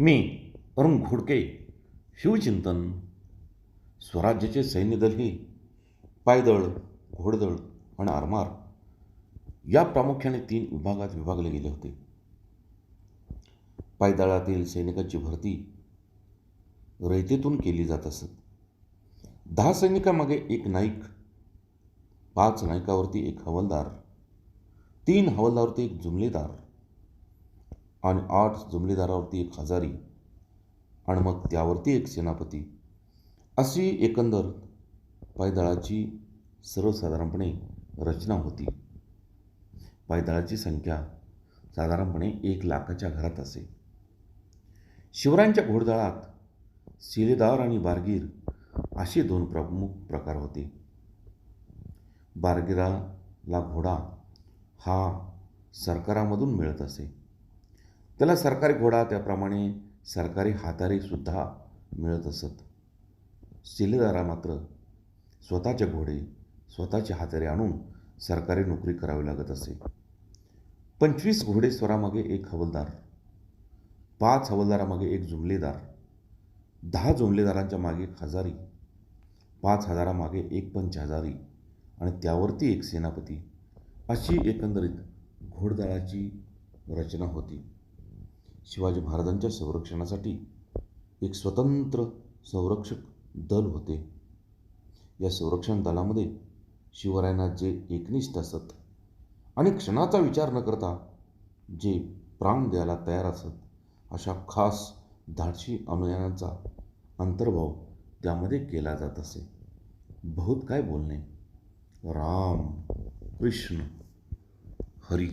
मी अरुण घोडके शिवचिंतन स्वराज्याचे सैन्यदल हे पायदळ घोडदळ आणि आरमार या प्रामुख्याने तीन विभागात विभागले गेले होते. पायदळातील सैनिकांची भरती रयतेतून केली जात असत. दहा सैनिकामागे एक नाईक पाच नायकावरती एक हवालदार तीन हवालदारावरती एक जुमलेदार आणि आठ जुमलेदारावरती एक हजारी आणि मग त्यावरती एक सेनापती. अशी एकंदर पायदळाची सर्वसाधारणपणे रचना होती. पायदळाची संख्या साधारणपणे एक लाखाच्या घरात असे. शिवरायांच्या घोडदळात शिलेदार आणि बारगीर असे दोन प्रमुख प्रकार होते. बारगिराला घोडा हा सरकारामधून मिळत असे. त्याला सरकारी घोडा त्याप्रमाणे सरकारी हातारीसुद्धा मिळत असत. शिलेदारा मात्र स्वतःचे घोडे स्वतःचे हातारे आणून सरकारी नोकरी करावी लागत असे. पंचवीस घोडेस्वरामागे एक हवलदार पाच हवलदारामागे एक जुमलेदार दहा जुमलेदारांच्या मागे एक हजारी पाच हजारामागे एक पंच हजारी आणि त्यावरती एक सेनापती अशी एकंदरीत घोडदळाची रचना होती. शिवाजी महाराजांच्या संरक्षणासाठी एक स्वतंत्र संरक्षक दल होते. या संरक्षण दलामध्ये शिवरायांना जे एकनिष्ठ असत आणि क्षणाचा विचार न करता जे प्राण द्यायला तयार असत अशा खास धाडशी अनुयायांचा अंतर्भाव त्यामध्ये केला जात असे. बहुत काय बोलणे? राम कृष्ण हरी.